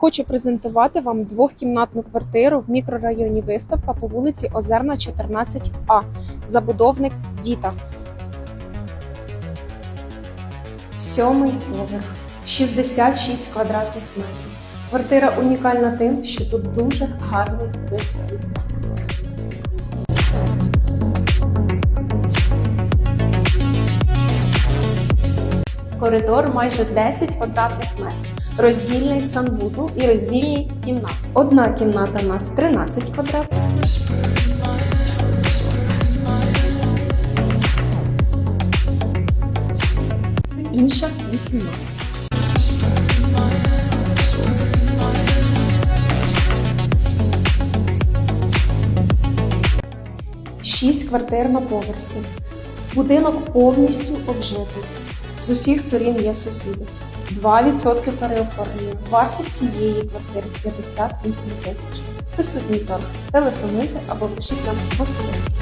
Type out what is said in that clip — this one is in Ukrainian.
Хочу презентувати вам двохкімнатну квартиру в мікрорайоні Виставка по вулиці Озерна, 14А. Забудовник Діта. Сьомий поверх. 66 квадратних метрів. Квартира унікальна тим, що тут дуже гарний вид з Коридор майже 10 квадратних метрів. Роздільний санвузол і роздільні кімнати. Одна кімната у нас 13 квадратів. Інша 18. Шість квартир на поверсі. Будинок повністю обжитий. З усіх сторін є сусіди. 2% переоформлення. Вартість цієї квартири 58 тисяч. Присутній торг. Телефонуйте або пишіть нам особисті.